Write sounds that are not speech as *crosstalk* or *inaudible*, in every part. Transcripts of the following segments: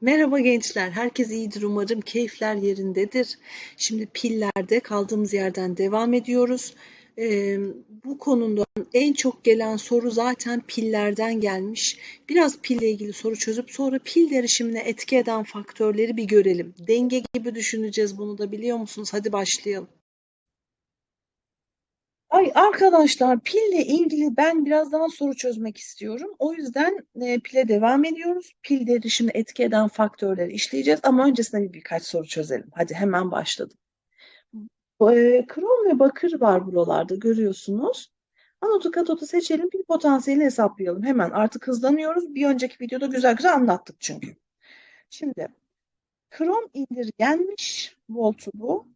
Merhaba gençler, herkes iyidir umarım, keyifler yerindedir. Şimdi pillerde kaldığımız yerden devam ediyoruz. Ee, bu konuda en çok gelen soru zaten pillerden gelmiş. Biraz pille ilgili soru çözüp sonra pil derişimine etki eden faktörleri bir görelim. Denge gibi düşüneceğiz bunu da biliyor musunuz? Hadi başlayalım. Ay arkadaşlar pille ilgili ben biraz daha soru çözmek istiyorum. O yüzden e, pile devam ediyoruz. Pil derişimini etki eden faktörleri işleyeceğiz ama öncesinde bir birkaç soru çözelim. Hadi hemen başladım. E, krom ve bakır var buralarda görüyorsunuz. Anotu katotu seçelim. Pil potansiyelini hesaplayalım. Hemen artık hızlanıyoruz. Bir önceki videoda güzel güzel anlattık çünkü. Şimdi krom indirgenmiş voltu bu.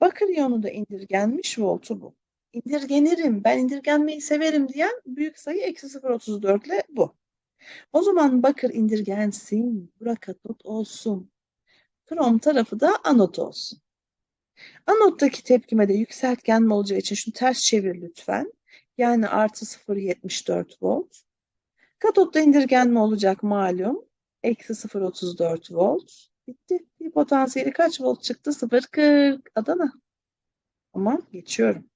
Bakır iyonu da indirgenmiş voltu bu indirgenirim, ben indirgenmeyi severim diyen büyük sayı eksi 0,34 ile bu. O zaman bakır indirgensin, bura katot olsun. Krom tarafı da anot olsun. Anottaki tepkime de yükseltgenme olacağı için şunu ters çevir lütfen. Yani artı 0,74 volt. Katotta indirgenme olacak malum. Eksi 0,34 volt. Bitti. Bir potansiyeli kaç volt çıktı? 0,40. Adana. Tamam geçiyorum.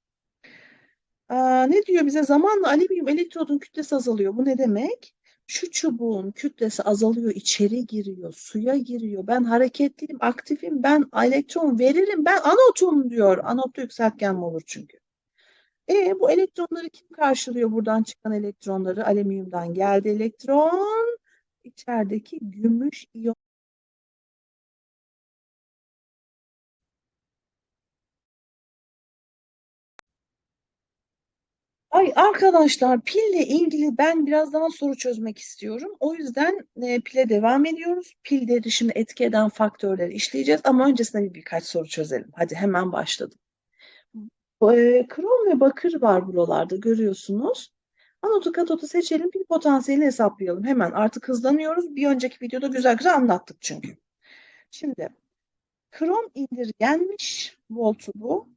Ne diyor bize? Zamanla alüminyum elektrodun kütlesi azalıyor. Bu ne demek? Şu çubuğun kütlesi azalıyor, içeri giriyor, suya giriyor. Ben hareketliyim, aktifim, ben elektron veririm, ben anotum diyor. Anotta yükseltgen mi olur çünkü? E bu elektronları kim karşılıyor buradan çıkan elektronları? Alüminyumdan geldi elektron. İçerideki gümüş iyon Ay arkadaşlar pille ilgili ben biraz daha soru çözmek istiyorum. O yüzden e, pile devam ediyoruz. Pil derişimini etki eden faktörleri işleyeceğiz ama öncesinde bir birkaç soru çözelim. Hadi hemen başladım. E, krom ve bakır var buralarda görüyorsunuz. Anotu katotu seçelim. Pil potansiyelini hesaplayalım. Hemen artık hızlanıyoruz. Bir önceki videoda güzel güzel anlattık çünkü. Şimdi krom indirgenmiş voltu bu.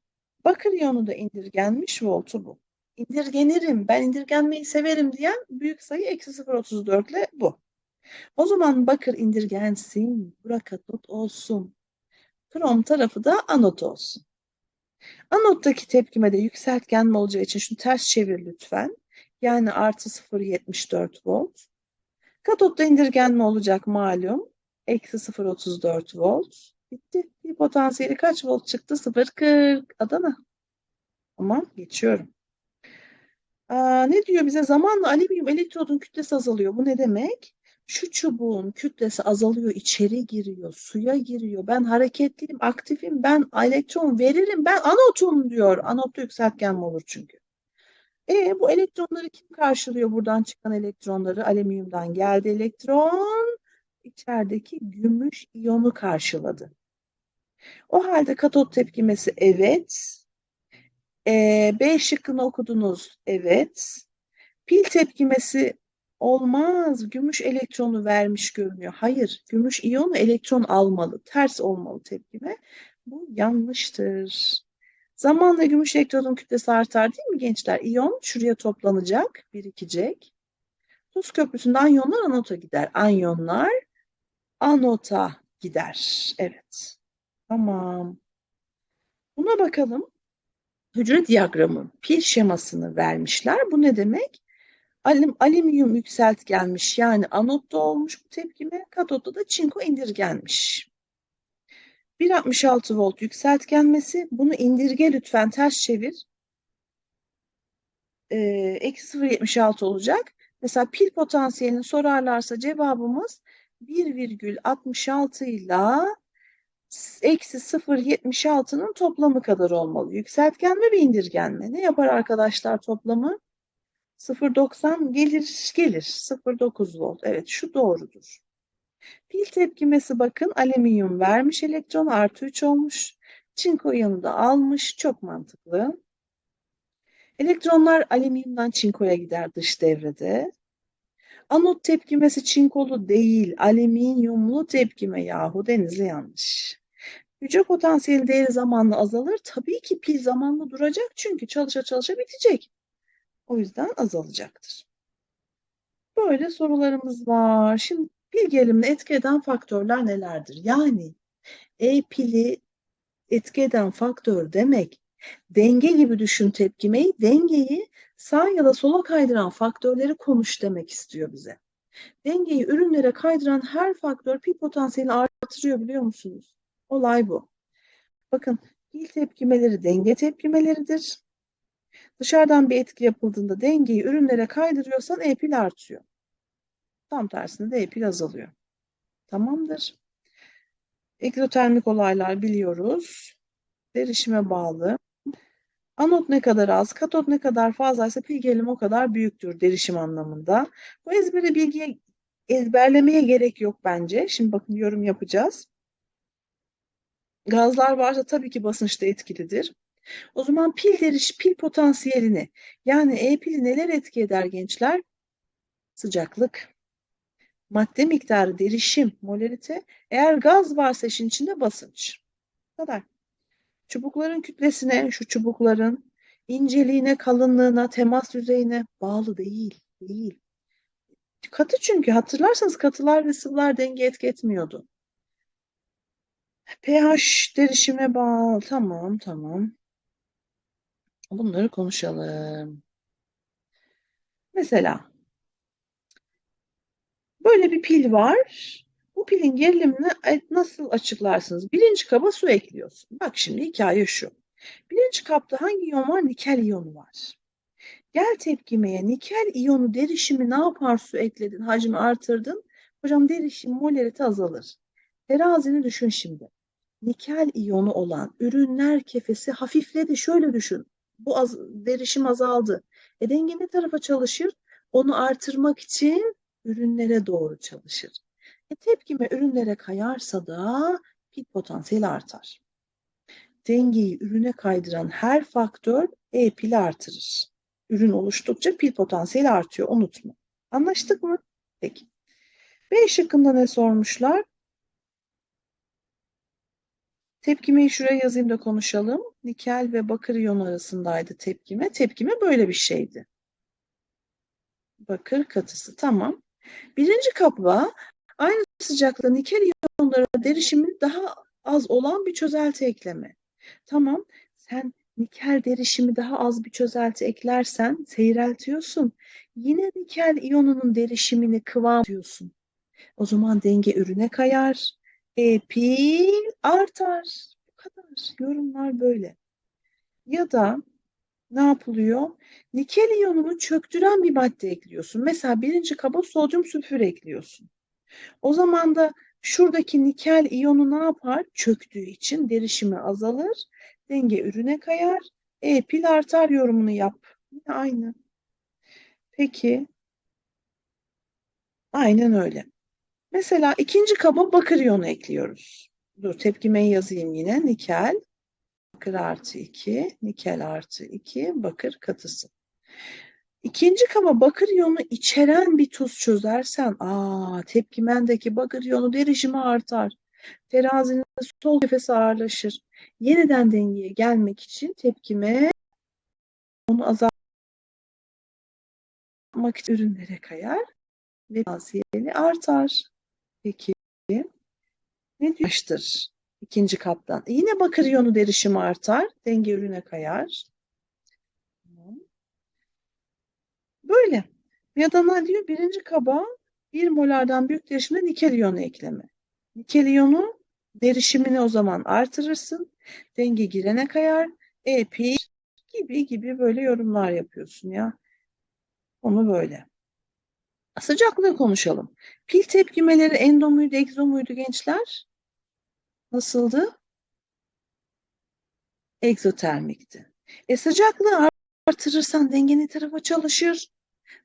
Bakır iyonu da indirgenmiş voltu bu indirgenirim, ben indirgenmeyi severim diyen büyük sayı eksi 0,34 ile bu. O zaman bakır indirgensin, bura katot olsun. Krom tarafı da anot olsun. Anottaki tepkime de yükseltgenme olacağı için şunu ters çevir lütfen. Yani artı 0,74 volt. Katotta indirgenme olacak malum. Eksi 0,34 volt. Bitti. Bir potansiyeli kaç volt çıktı? 0,40. Adana. Tamam geçiyorum. Aa, ne diyor bize? Zamanla alüminyum elektrodun kütlesi azalıyor. Bu ne demek? Şu çubuğun kütlesi azalıyor, içeri giriyor, suya giriyor. Ben hareketliyim, aktifim, ben elektron veririm, ben anotum diyor. Anotta yükseltgen mi olur çünkü? E bu elektronları kim karşılıyor buradan çıkan elektronları? Alüminyumdan geldi elektron. içerideki gümüş iyonu karşıladı. O halde katot tepkimesi evet. E, B şıkkını okudunuz. Evet. Pil tepkimesi olmaz. Gümüş elektronu vermiş görünüyor. Hayır. Gümüş iyonu elektron almalı. Ters olmalı tepkime. Bu yanlıştır. Zamanla gümüş elektronun kütlesi artar değil mi gençler? İyon şuraya toplanacak, birikecek. Tuz köprüsünden anyonlar anota gider. Anyonlar anota gider. Evet. Tamam. Buna bakalım hücre diyagramı pil şemasını vermişler. Bu ne demek? Alim, alüminyum yükseltgenmiş yani anotta olmuş bu tepkime, katotta da çinko indirgenmiş. 1.66 volt yükseltgenmesi. Bunu indirge lütfen ters çevir. Ee, eksi 0.76 olacak. Mesela pil potansiyelini sorarlarsa cevabımız 1,66 ile eksi 0,76'nın toplamı kadar olmalı. Yükseltgenme ve indirgenme. Ne yapar arkadaşlar toplamı? 0,90 gelir gelir. 0,9 volt. Evet şu doğrudur. Pil tepkimesi bakın alüminyum vermiş elektron artı 3 olmuş. Çinko yanında almış. Çok mantıklı. Elektronlar alüminyumdan çinkoya gider dış devrede. Anot tepkimesi çinkolu değil, alüminyumlu tepkime yahu denizli yanlış. Hücre potansiyeli değeri zamanla azalır. Tabii ki pil zamanla duracak çünkü çalışa çalışa bitecek. O yüzden azalacaktır. Böyle sorularımız var. Şimdi Pil gerilimini etki eden faktörler nelerdir? Yani E pili etki eden faktör demek denge gibi düşün tepkimeyi, dengeyi sağ ya da sola kaydıran faktörleri konuş demek istiyor bize. Dengeyi ürünlere kaydıran her faktör pil potansiyelini artırıyor biliyor musunuz? Olay bu. Bakın pil tepkimeleri denge tepkimeleridir. Dışarıdan bir etki yapıldığında dengeyi ürünlere kaydırıyorsan E pil artıyor. Tam tersinde de E pil azalıyor. Tamamdır. Egzotermik olaylar biliyoruz. Derişime bağlı. Anot ne kadar az, katot ne kadar fazlaysa pil gerilimi o kadar büyüktür derişim anlamında. Bu ezbere bilgiye ezberlemeye gerek yok bence. Şimdi bakın yorum yapacağız. Gazlar varsa tabii ki basınçta etkilidir. O zaman pil deriş, pil potansiyelini yani E pili neler etki eder gençler? Sıcaklık, madde miktarı, derişim, molarite. Eğer gaz varsa işin içinde basınç. Bu kadar. Çubukların kütlesine, şu çubukların inceliğine, kalınlığına, temas yüzeyine bağlı değil. Değil. Katı çünkü hatırlarsanız katılar ve sıvılar denge etki etmiyordu. pH derişime bağlı. Tamam, tamam. Bunları konuşalım. Mesela böyle bir pil var. Bu pilin gerilimini nasıl açıklarsınız? Birinci kaba su ekliyorsun. Bak şimdi hikaye şu. Birinci kapta hangi iyon var? Nikel iyonu var. Gel tepkimeye nikel iyonu derişimi ne yapar su ekledin, hacmi artırdın. Hocam derişim molarite azalır. Terazini düşün şimdi. Nikel iyonu olan ürünler kefesi hafifledi. Şöyle düşün. Bu az, derişim azaldı. E denge ne tarafa çalışır? Onu artırmak için ürünlere doğru çalışır. E tepkime ürünlere kayarsa da pil potansiyeli artar. Dengeyi ürüne kaydıran her faktör E pili artırır. Ürün oluştukça pil potansiyeli artıyor. Unutma. Anlaştık mı? Peki. B şıkkında ne sormuşlar? Tepkimeyi şuraya yazayım da konuşalım. Nikel ve bakır iyonu arasındaydı tepkime. Tepkime böyle bir şeydi. Bakır katısı. Tamam. Birinci kapla aynı sıcaklıkta nikel iyonları derişimi daha az olan bir çözelti ekleme. Tamam. Sen nikel derişimi daha az bir çözelti eklersen seyreltiyorsun. Yine nikel iyonunun derişimini kıvamlıyorsun. O zaman denge ürüne kayar. E pil artar. Bu kadar. Yorumlar böyle. Ya da ne yapılıyor? Nikel iyonunu çöktüren bir madde ekliyorsun. Mesela birinci kaba sodyum sülfür ekliyorsun. O zaman da şuradaki nikel iyonu ne yapar? Çöktüğü için derişimi azalır. Denge ürüne kayar. E pil artar yorumunu yap. Yine aynı. Peki. Aynen öyle. Mesela ikinci kaba bakır iyonu ekliyoruz. Dur tepkimeyi yazayım yine. Nikel, bakır artı 2, nikel artı 2, bakır katısı. İkinci kaba bakır iyonu içeren bir tuz çözersen, aa tepkimendeki bakır iyonu derişimi artar. Terazinin sol kefesi ağırlaşır. Yeniden dengeye gelmek için tepkime onu azaltmak için ürünlere kayar ve potansiyeli artar. Peki ne diyordur ikinci kaptan? E yine bakır iyonu derişimi artar. Denge ürüne kayar. Böyle. Ya da ne diyor? Birinci kaba bir molardan büyük derişimde nikel iyonu ekleme. Nikel iyonu derişimini o zaman artırırsın. Denge girene kayar. E, pi gibi gibi böyle yorumlar yapıyorsun ya. Onu böyle. Sıcaklığı konuşalım. Pil tepkimeleri endo muydu, egzo muydu gençler? Nasıldı? Egzotermikti. E sıcaklığı artırırsan denge ne tarafa çalışır?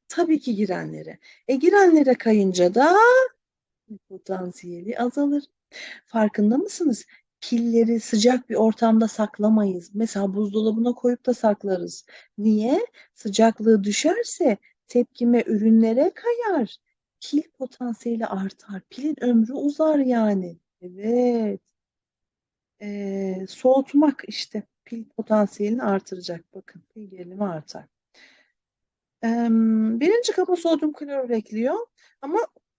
Tabii ki girenlere. E girenlere kayınca da potansiyeli azalır. Farkında mısınız? Pilleri sıcak bir ortamda saklamayız. Mesela buzdolabına koyup da saklarız. Niye? Sıcaklığı düşerse tepkime ürünlere kayar. Pil potansiyeli artar. Pilin ömrü uzar yani. Evet. Ee, soğutmak işte pil potansiyelini artıracak. Bakın pil gerilimi artar. Ee, birinci kaba sodyum klorür ekliyor. Ama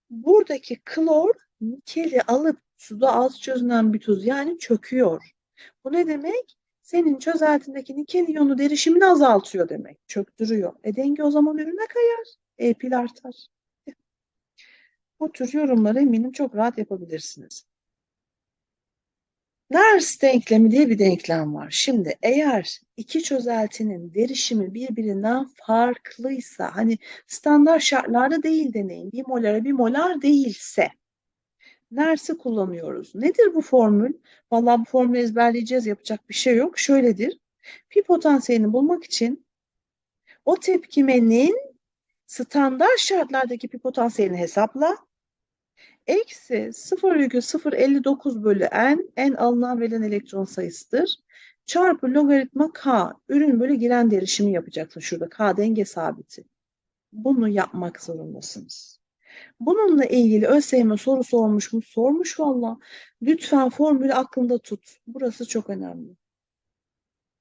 Buradaki klor nikeli alıp suda az çözünen bir tuz yani çöküyor. Bu ne demek? Senin çözeltindeki nikel iyonu derişimini azaltıyor demek. Çöktürüyor. E denge o zaman ürüne kayar. E pil artar. Bu tür yorumları eminim çok rahat yapabilirsiniz. Nernst denklemi diye bir denklem var. Şimdi eğer iki çözeltinin derişimi birbirinden farklıysa, hani standart şartlarda değil deneyin, bir molara bir molar değilse, Nernst'i kullanıyoruz. Nedir bu formül? Vallahi bu formülü ezberleyeceğiz, yapacak bir şey yok. Şöyledir. Pi potansiyelini bulmak için o tepkimenin standart şartlardaki pi potansiyelini hesapla. Eksi 0,059 bölü n, n alınan verilen elektron sayısıdır. Çarpı logaritma k, ürün bölü giren derişimi yapacaksın şurada. K denge sabiti. Bunu yapmak zorundasınız. Bununla ilgili ÖSYM soru sormuş mu? Sormuş valla. Lütfen formülü aklında tut. Burası çok önemli.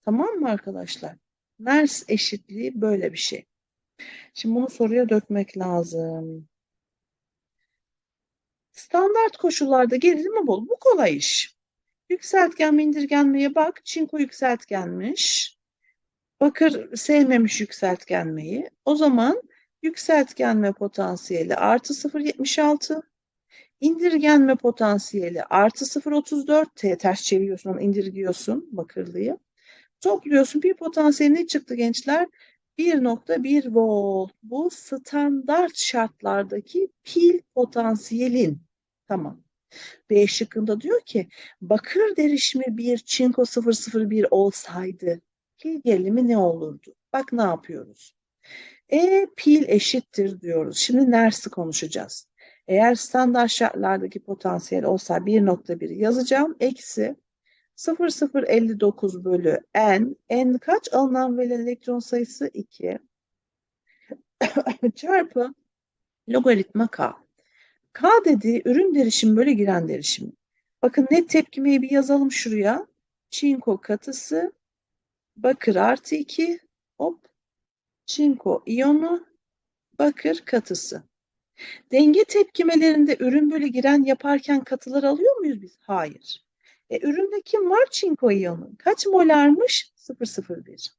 Tamam mı arkadaşlar? Nernst eşitliği böyle bir şey. Şimdi bunu soruya dökmek lazım. Standart koşullarda gerilimi bol. Bu kolay iş. Yükseltgen mi indirgenmeye bak. Çinko yükseltgenmiş. Bakır sevmemiş yükseltgenmeyi. O zaman yükseltgenme potansiyeli artı 0.76. İndirgenme potansiyeli artı 0.34. T ters çeviriyorsun, indirgiyorsun bakırlıyı. Topluyorsun. Bir potansiyeli çıktı gençler? 1.1 volt. Bu standart şartlardaki pil potansiyelin. Tamam. B şıkkında diyor ki bakır derişimi 1, çinko 001 olsaydı pil gerilimi ne olurdu? Bak ne yapıyoruz. E pil eşittir diyoruz. Şimdi Nernst'i konuşacağız. Eğer standart şartlardaki potansiyel olsa 1.1 yazacağım. Eksi 0059 bölü n. n kaç? Alınan verilen elektron sayısı 2. *coughs* Çarpı logaritma k. K dediği ürün derişimi böyle giren derişimi. Bakın net tepkimeyi bir yazalım şuraya. Çinko katısı, bakır artı 2, hop, çinko iyonu, bakır katısı. Denge tepkimelerinde ürün böyle giren yaparken katılar alıyor muyuz biz? Hayır. E, üründe kim var? Çinko iyonu. Kaç molarmış? 001.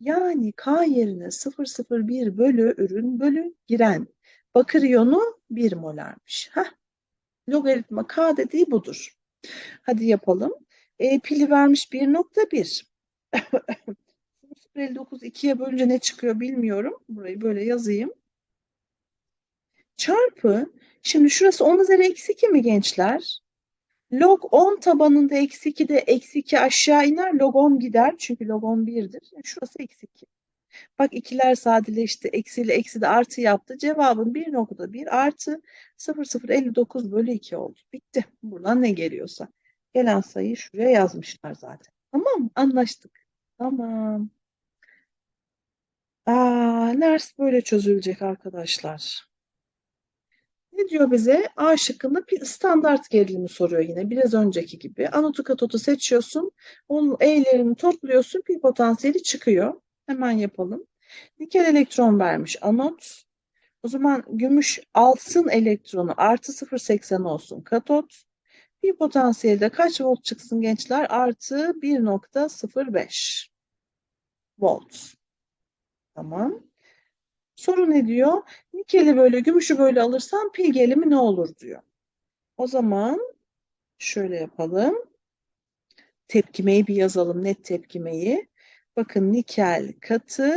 Yani K yerine 001 bölü ürün bölü giren. Bakır iyonu 1 molarmış. Heh. Logaritma K dediği budur. Hadi yapalım. E, pili vermiş 1.1. *laughs* 059 2'ye bölünce ne çıkıyor bilmiyorum. Burayı böyle yazayım. Çarpı. Şimdi şurası 10 üzeri eksi 2 mi gençler? Log 10 tabanında eksi 2 de eksi 2 aşağı iner. Log 10 gider. Çünkü log 10 1'dir. Yani şurası eksi 2. Bak ikiler sadeleşti. Eksi ile eksi de artı yaptı. Cevabın 1.1 artı 0059 bölü 2 oldu. Bitti. Buradan ne geliyorsa. Gelen sayıyı şuraya yazmışlar zaten. Tamam? Anlaştık. Tamam. Aa, Ners böyle çözülecek arkadaşlar. Ne diyor bize? A şıkkında bir standart gerilimi soruyor yine. Biraz önceki gibi. Anotu katotu seçiyorsun. Onun E'lerini topluyorsun. Pi potansiyeli çıkıyor. Hemen yapalım. Nikel elektron vermiş anot. O zaman gümüş alsın elektronu artı 0.80 olsun katot. Pi potansiyelde kaç volt çıksın gençler? Artı 1.05 volt. Tamam. Soru ne diyor? Nikeli böyle, gümüşü böyle alırsam pil gelimi ne olur diyor. O zaman şöyle yapalım. Tepkimeyi bir yazalım, net tepkimeyi. Bakın nikel katı,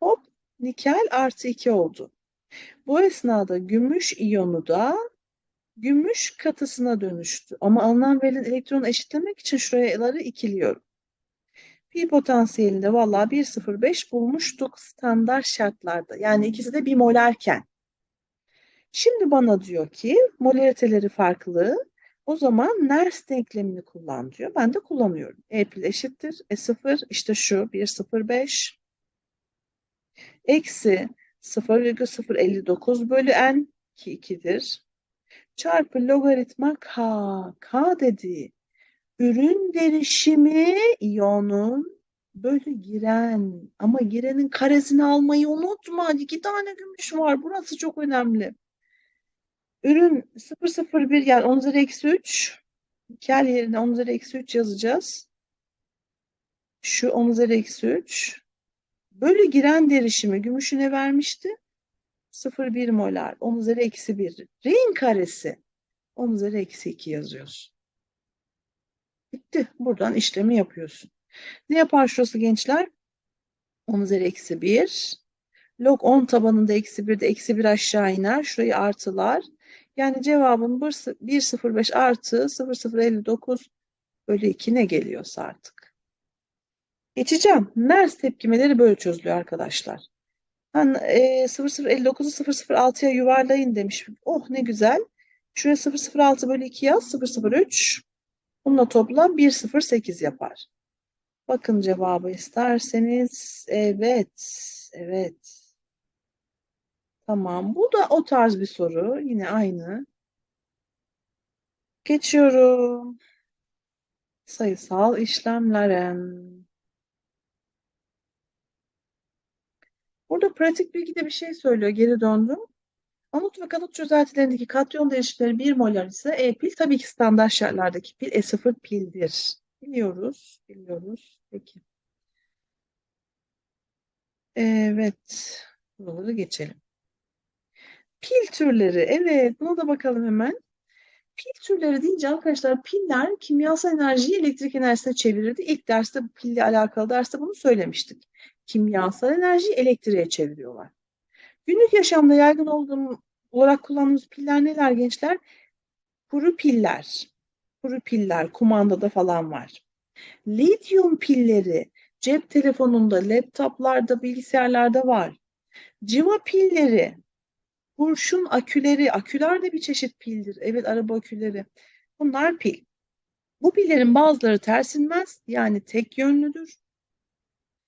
hop nikel artı 2 oldu. Bu esnada gümüş iyonu da gümüş katısına dönüştü. Ama alınan verilen elektronu eşitlemek için şuraları ikiliyorum. Pi potansiyelinde valla 1,05 bulmuştuk standart şartlarda. Yani ikisi de bir molarken. Şimdi bana diyor ki molariteleri farklı. O zaman Nernst denklemini kullan diyor. Ben de kullanıyorum. E pil eşittir. E0 işte şu 1,05 eksi 0,059 bölü n ki 2'dir. Çarpı logaritma k. K dediği ürün derişimi iyonun bölü giren. Ama girenin karesini almayı unutma. İki tane gümüş var. Burası çok önemli. Ürün 001 yani 10 üzeri eksi 3. Kel yerine 10 üzeri eksi 3 yazacağız. Şu 10 üzeri eksi 3. Bölü giren derişimi gümüşüne vermişti. 0,1 molar. 10 üzeri eksi 1. Rehin karesi. 10 üzeri eksi 2 yazıyorsun. Bitti. Buradan işlemi yapıyorsun. Ne yapar şurası gençler? 10 üzeri eksi 1. Log 10 tabanında eksi 1 de eksi 1 aşağı iner. Şurayı artılar. Yani cevabın 1,05 artı 0,059 bölü 2 ne geliyorsa artık. Geçeceğim. Ners tepkimeleri böyle çözülüyor arkadaşlar. Ben e, 0059'u 006'ya yuvarlayın demiş. Oh ne güzel. Şuraya 006 bölü 2 yaz. 003. Bununla toplam 108 yapar. Bakın cevabı isterseniz. Evet. Evet. Tamam. Bu da o tarz bir soru. Yine aynı. Geçiyorum. Sayısal işlemlere. Burada pratik bilgide bir şey söylüyor. Geri döndüm. Anot ve kanot çözeltilerindeki katyon değişikleri 1 molar ise E pil tabii ki standart şartlardaki pil E0 pildir. Biliyoruz. Biliyoruz. Peki. Evet. Buraları geçelim. Pil türleri. Evet. Buna da bakalım hemen. Pil türleri deyince arkadaşlar piller kimyasal enerjiyi elektrik enerjisine çevirirdi. İlk derste pille alakalı derste bunu söylemiştik. Kimyasal enerjiyi elektriğe çeviriyorlar. Günlük yaşamda yaygın olduğum olarak kullandığımız piller neler gençler? Kuru piller. Kuru piller kumandada falan var. Lityum pilleri cep telefonunda, laptoplarda, bilgisayarlarda var. Civa pilleri, kurşun aküleri, aküler de bir çeşit pildir. Evet araba aküleri. Bunlar pil. Bu pillerin bazıları tersinmez yani tek yönlüdür.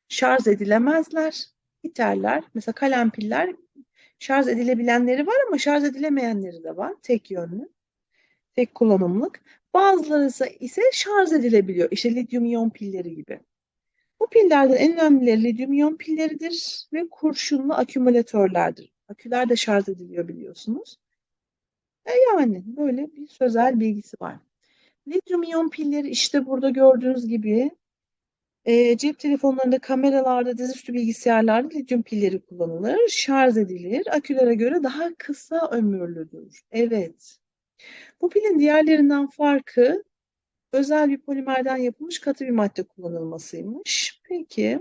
Şarj edilemezler, biterler. Mesela kalem piller şarj edilebilenleri var ama şarj edilemeyenleri de var. Tek yönlü, tek kullanımlık. Bazıları ise şarj edilebiliyor. İşte lityum iyon pilleri gibi. Bu pillerden en önemlileri lityum iyon pilleridir ve kurşunlu akümülatörlerdir. Aküler de şarj ediliyor biliyorsunuz. E yani böyle bir sözel bilgisi var. Lityum iyon pilleri işte burada gördüğünüz gibi e, cep telefonlarında, kameralarda, dizüstü bilgisayarlarda lityum pilleri kullanılır. Şarj edilir. Akülere göre daha kısa ömürlüdür. Evet. Bu pilin diğerlerinden farkı özel bir polimerden yapılmış katı bir madde kullanılmasıymış. Peki.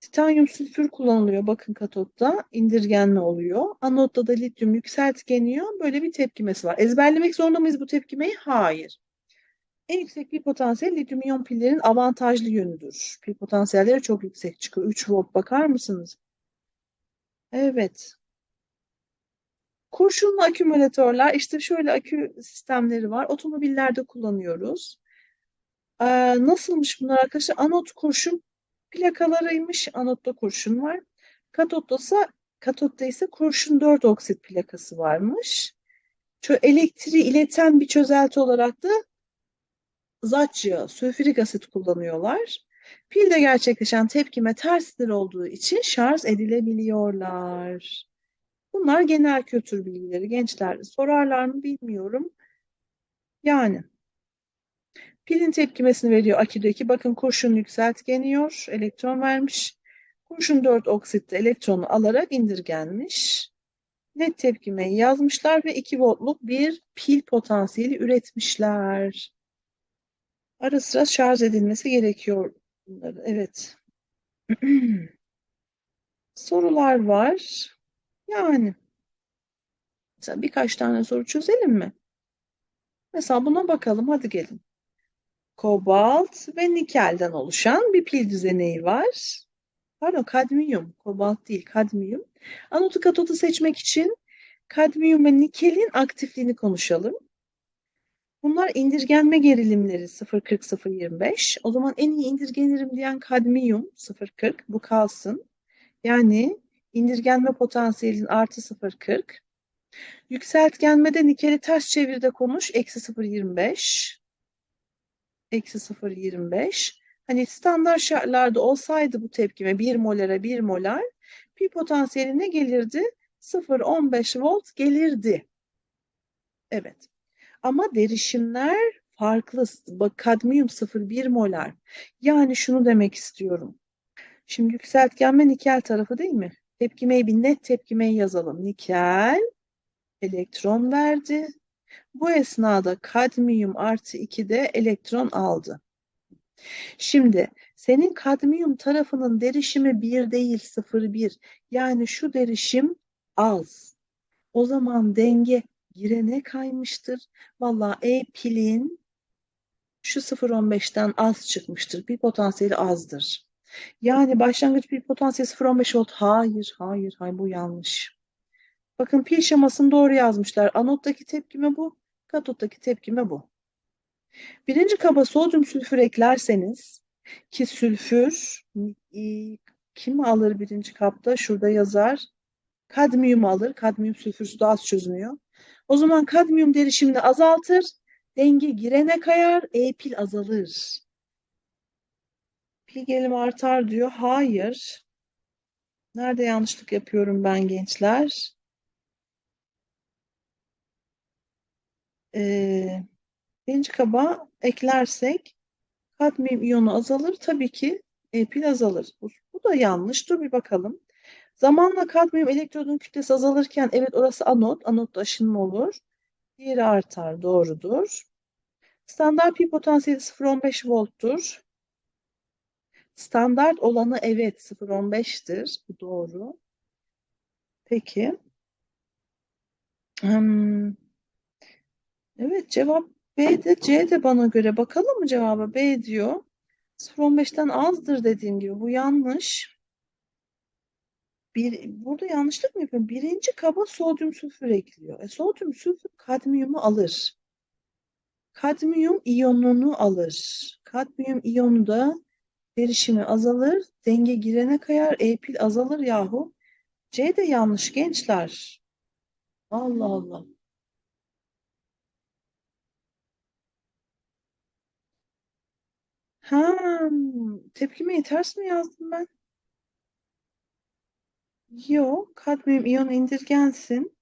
Titanyum sülfür kullanılıyor bakın katotta. indirgenme oluyor. Anotta da lityum yükseltgeniyor. Böyle bir tepkimesi var. Ezberlemek zorunda mıyız bu tepkimeyi? Hayır. En yüksek pil potansiyel lityum iyon pillerin avantajlı yönüdür. Pil potansiyelleri çok yüksek çıkıyor. 3 volt bakar mısınız? Evet. Kurşunlu akümülatörler işte şöyle akü sistemleri var. Otomobillerde kullanıyoruz. Ee, nasılmış bunlar arkadaşlar? Anot kurşun plakalarıymış. Anotta kurşun var. Katotta ise katotta ise kurşun 4 oksit plakası varmış. Şöyle elektriği ileten bir çözelti olarak da zat yağı, sülfürik asit kullanıyorlar. Pilde gerçekleşen tepkime tersdir olduğu için şarj edilebiliyorlar. Bunlar genel kültür bilgileri. Gençler sorarlar mı bilmiyorum. Yani pilin tepkimesini veriyor aküdeki. Bakın kurşun yükseltgeniyor. Elektron vermiş. Kurşun 4 oksitte elektronu alarak indirgenmiş. Net tepkimeyi yazmışlar ve 2 voltluk bir pil potansiyeli üretmişler. Ara sıra şarj edilmesi gerekiyor. Evet. *clears throat* Sorular var. Yani mesela birkaç tane soru çözelim mi? Mesela buna bakalım. Hadi gelin. Kobalt ve nikelden oluşan bir pil düzeneği var. Pardon kadmiyum. Kobalt değil kadmiyum. Anotu katodu seçmek için kadmiyum ve nikelin aktifliğini konuşalım. Bunlar indirgenme gerilimleri 0.40-0.25. O zaman en iyi indirgenirim diyen kadmiyum 0.40 bu kalsın. Yani indirgenme potansiyelin artı 0.40. Yükseltgenmede nikeli ters çevirde konuş eksi 0.25. Eksi 0.25. Hani standart şartlarda olsaydı bu tepkime 1 molare 1 molar pi potansiyeli ne gelirdi? 0.15 volt gelirdi. Evet. Ama derişimler farklı. Bak kadmiyum 0,1 molar. Yani şunu demek istiyorum. Şimdi yükseltgen nikel tarafı değil mi? Tepkimeyi bir net tepkimeyi yazalım. Nikel elektron verdi. Bu esnada kadmiyum artı 2 de elektron aldı. Şimdi senin kadmiyum tarafının derişimi 1 değil 0,1. Yani şu derişim az. O zaman denge girene kaymıştır. Valla E pilin şu 0,15'ten az çıkmıştır. Bir potansiyeli azdır. Yani başlangıç bir potansiyeli 0,15 volt. Hayır, hayır, hayır bu yanlış. Bakın pil şemasını doğru yazmışlar. Anottaki tepkime bu, katottaki tepkime bu. Birinci kaba sodyum sülfür eklerseniz ki sülfür kim alır birinci kapta? Şurada yazar. Kadmiyum alır. Kadmiyum sülfürsü daha az çözünüyor. O zaman kadmiyum derişimini azaltır. Denge girene kayar. E pil azalır. Pil gelimi artar diyor. Hayır. Nerede yanlışlık yapıyorum ben gençler? Ee, birinci kaba eklersek kadmiyum iyonu azalır. Tabii ki e pil azalır. Bu, bu da yanlış. Dur bir bakalım. Zamanla kadmiyum elektrodun kütlesi azalırken evet orası anot. Anotta aşınma olur. Diğeri artar. Doğrudur. Standart pi potansiyeli 0.15 volttur. Standart olanı evet 0.15'tir. Bu doğru. Peki. Hmm. Evet cevap B de C de bana göre. Bakalım mı cevaba? B diyor. 0.15'ten azdır dediğim gibi. Bu yanlış. Bir, burada yanlışlık mı yapıyorum? Birinci kaba sodyum sülfür ekliyor. E, sodyum sülfür kadmiyumu alır. Kadmiyum iyonunu alır. Kadmiyum iyonu da derişimi azalır. Denge girene kayar. E pil azalır yahu. C de yanlış gençler. Allah Allah. Ha, tepkimeyi ters mi yazdım ben? Yok, kadmiyum iyon indirgensin.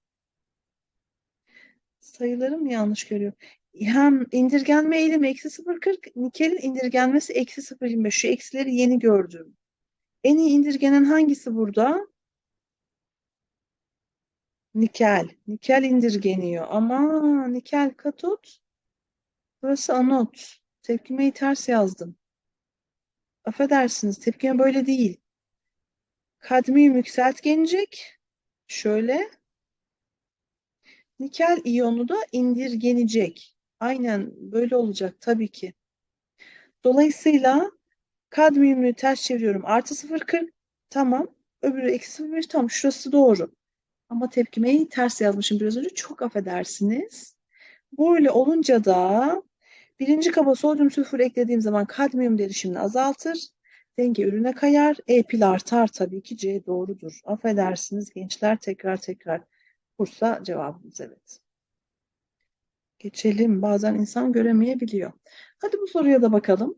Sayılarım yanlış görüyor. Hem indirgenme eğilimi eksi 0,40, nikelin indirgenmesi eksi 0,25. Şu eksileri yeni gördüm. En iyi indirgenen hangisi burada? Nikel. Nikel indirgeniyor. Ama nikel katot. Burası anot. Tepkimeyi ters yazdım. Affedersiniz, tepkime böyle değil. Kadmiyum yükseltgenecek. Şöyle. Nikel iyonu da indirgenecek. Aynen böyle olacak tabii ki. Dolayısıyla kadmiyumu ters çeviriyorum. Artı 0,40 tamam. Öbürü eksi 0,5 tamam. Şurası doğru. Ama tepkimeyi ters yazmışım biraz önce. Çok affedersiniz. Böyle olunca da birinci kaba sodyum sülfür eklediğim zaman kadmiyum derişimini azaltır. Denge ürüne kayar. E pil artar tabii ki C doğrudur. Affedersiniz gençler tekrar tekrar. Bursa cevabımız evet. Geçelim. Bazen insan göremeyebiliyor. Hadi bu soruya da bakalım.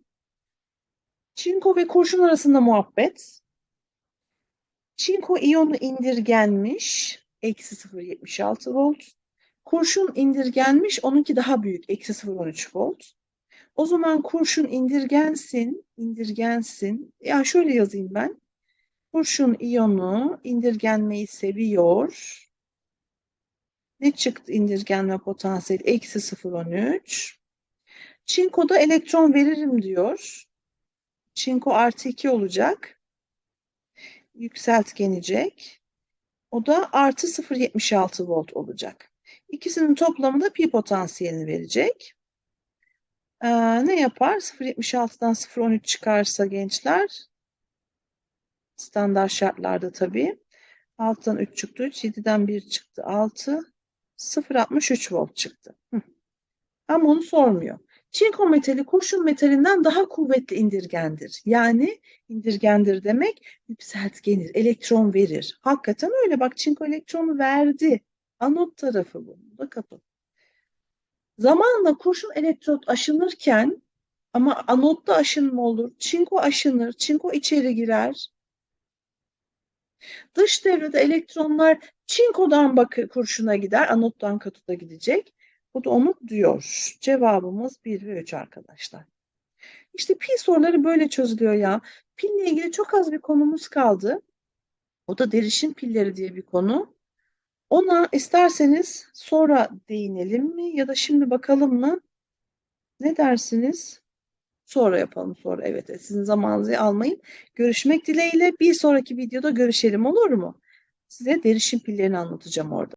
Çinko ve kurşun arasında muhabbet. Çinko iyonu indirgenmiş. Eksi 0,76 volt. Kurşun indirgenmiş. Onunki daha büyük. Eksi 0,13 volt. O zaman kurşun indirgensin. indirgensin. Ya şöyle yazayım ben. Kurşun iyonu indirgenmeyi seviyor. Ne çıktı indirgenme potansiyeli? Eksi 0,13. Çinko'da elektron veririm diyor. Çinko artı 2 olacak. Yükseltgenecek. O da artı 0,76 volt olacak. İkisinin toplamı da pi potansiyelini verecek. Ee, ne yapar? 0,76'dan 0,13 çıkarsa gençler standart şartlarda tabii. 6'dan 3 çıktı. 3, 7'den 1 çıktı. 6, 0.63 volt çıktı. Hı. Ama onu sormuyor. Çinko metali kurşun metalinden daha kuvvetli indirgendir. Yani indirgendir demek yükseltgenir, elektron verir. Hakikaten öyle. Bak çinko elektronu verdi. Anot tarafı bu. Bu da kapat. Zamanla kurşun elektrot aşınırken ama anotta aşınma olur. Çinko aşınır. Çinko içeri girer. Dış devrede elektronlar çinkodan bakı kurşuna gider. Anottan katoda gidecek. Bu da onu diyor. Cevabımız 1 ve 3 arkadaşlar. İşte pil soruları böyle çözülüyor ya. Pille ilgili çok az bir konumuz kaldı. O da derişim pilleri diye bir konu. Ona isterseniz sonra değinelim mi ya da şimdi bakalım mı? Ne dersiniz? Sonra yapalım sonra. Evet, sizin zamanınızı almayın. Görüşmek dileğiyle bir sonraki videoda görüşelim olur mu? Size derişim pillerini anlatacağım orada.